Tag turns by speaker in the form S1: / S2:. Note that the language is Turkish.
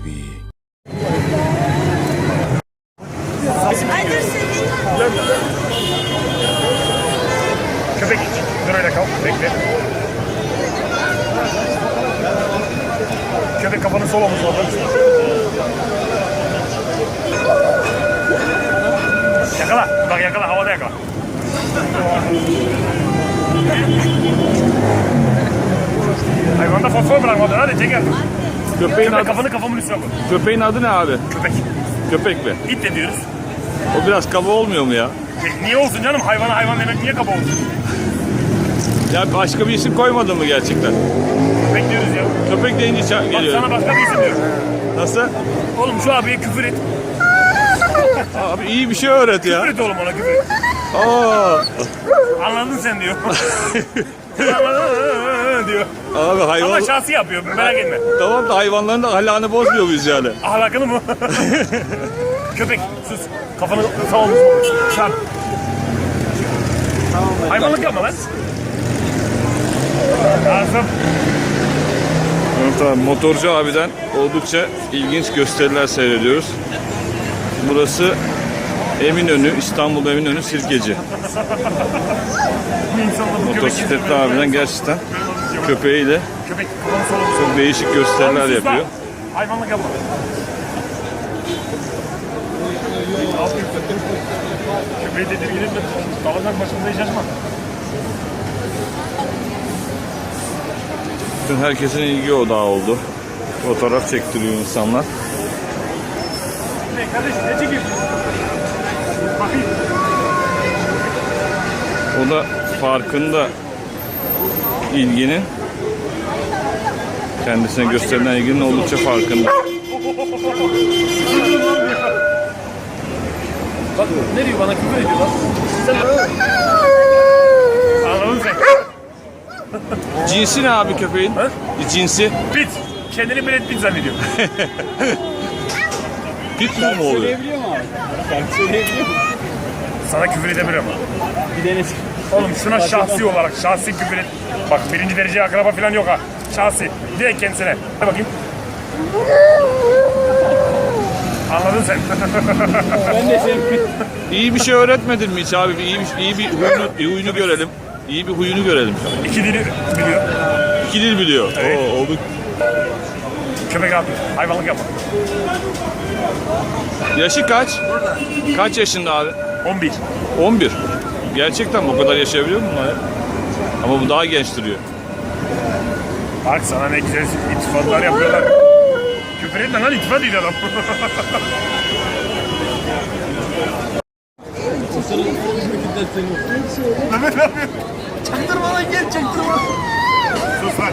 S1: TV.
S2: Köpek iç. Dur öyle kal. Bekle. Köpek kafanı sol omuzuna alır. Yakala. Bak yakala. Havada yakala. Hayvanda fosfor bırakmadın. Hadi çek artık.
S3: Köpeğin
S2: Köpek
S3: adı,
S2: kafanı kafamın üstüne koy.
S3: köpeğin adı ne abi?
S2: Köpek.
S3: Köpek mi?
S2: İt de diyoruz.
S3: O biraz kaba olmuyor mu ya?
S2: E, Niye olsun canım? Hayvana hayvan demek niye kaba olsun?
S3: Ya başka bir isim koymadın mı gerçekten?
S2: Köpek diyoruz ya.
S3: Köpek deyince ça-
S2: Bak
S3: geliyor.
S2: sana başka bir isim diyorum.
S3: Nasıl?
S2: Oğlum şu abiye küfür et.
S3: Abi iyi bir şey öğret ya.
S2: Küfür et oğlum ona küfür et.
S3: Aa,
S2: Anladın sen diyor. Anladın diyor.
S3: abi hayvan...
S2: Ama şahsi yapıyor merak etme.
S3: Tamam da hayvanların da ahlakını bozmuyor muyuz yani?
S2: Ahlakını mı? Köpek sus. Kafanı sağ olmuş. Çarp. Hayvanlık yapma lan. Lazım.
S3: Evet abi, motorcu abiden oldukça ilginç gösteriler seyrediyoruz. Burası Eminönü, İstanbul Eminönü Sirkeci. Motosikletli abiden gerçekten köpeğiyle
S2: Köpek
S3: çok değişik gösteriler yapıyor.
S2: Hayvanlık yapma. Köpeği tedirgin etme. Dalacak başımıza hiç açma.
S3: Bütün herkesin ilgi odağı oldu. Fotoğraf çektiriyor insanlar.
S2: Ne kardeşim ne çekiyorsun? Bakayım.
S3: O da farkında ilginin kendisine gösterilen ilginin oldukça farkında.
S2: Bak ne diyor bana küfür ediyor lan. Sen... Anladın sen.
S3: Cinsi ne abi köpeğin?
S2: Ha?
S3: Cinsi
S2: Pit. Kendini Brad Pitt zannediyor.
S3: pitbull mu oluyor?
S2: Sana küfür edemiyorum. Oğlum şuna şahsi olarak şahsi küfür et. Bak birinci derece akraba falan yok ha. Şahsi. Direkt kendisine. Hadi bakayım. Anladın sen.
S3: İyi bir şey öğretmedin mi hiç abi? İyi bir, iyi bir huyunu, bir huyunu görelim. İyi bir huyunu görelim.
S2: İki dili biliyor.
S3: İki dil biliyor.
S2: Evet.
S3: Oo, oldu.
S2: Köpek abi. Hayvanlık yapma.
S3: Yaşı kaç? Kaç yaşında abi?
S2: 11.
S3: 11. Gerçekten bu kadar yaşayabiliyor mu bunlar ya? Ama bu daha genç duruyor.
S2: Bak sana ne güzel iltifatlar yapıyorlar. Küfür etme lan iltifat ediyor adam. Mehmet yapıyor? Çaktırma lan gel çaktırma. Sus lan.